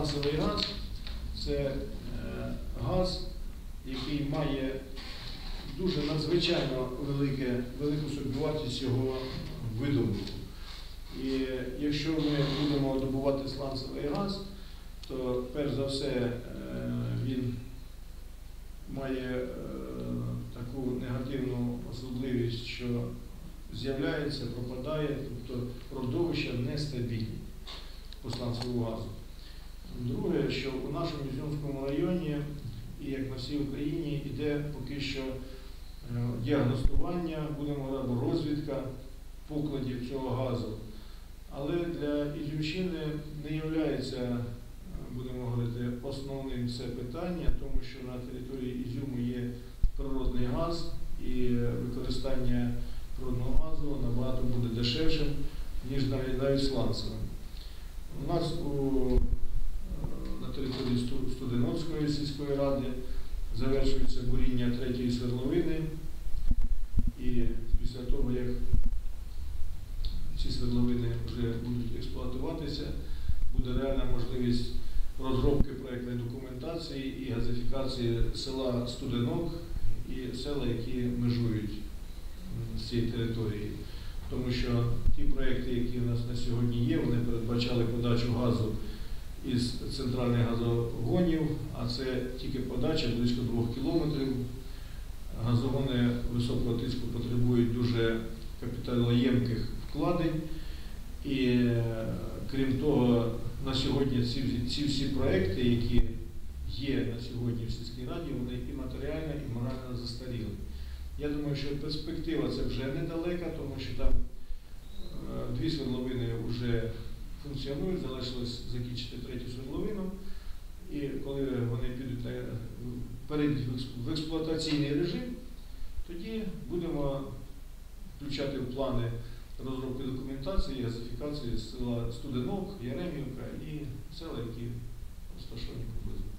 Сланцевий газ це е, газ, який має дуже надзвичайно велике, велику собівартість його видобутку. І якщо ми будемо добувати сланцевий газ, то перш за все е, він має е, таку негативну особливість, що з'являється, пропадає, тобто родовища нестабільні по сланцевому газу. Що у нашому Ізюмському районі і як на всій Україні йде поки що е, діагностування, будемо говорити, розвідка покладів цього газу. Але для Ізюмщини не є, будемо говорити, основним це питання, тому що на території Ізюму є природний газ і використання природного газу набагато буде дешевшим, ніж навіть сланцевим. У нас у, е, території сільської ради завершується буріння третьої свердловини. І після того, як ці свердловини вже будуть експлуатуватися, буде реальна можливість розробки проєктної документації і газифікації села Студенок і села, які межують з цієї території. Тому що ті проекти, які у нас на сьогодні є, вони передбачали подачу газу із центральних газогонів, а це тільки подача близько двох кілометрів. Газогони високого тиску потребують дуже капіталоємких вкладень. І е, крім того, на сьогодні ці, ці всі проекти, які є на сьогодні в сільській раді, вони і матеріально, і морально застаріли. Я думаю, що перспектива це вже недалека, тому що там е, дві свердловини вже функціонують, залишилось закінчити третю свердловину. І коли вони підуть на, перейдуть в в експлуатаційний режим, тоді будемо включати в плани розробки документації, газифікації села Студенок, Яремівка і села, які розташовані поблизу.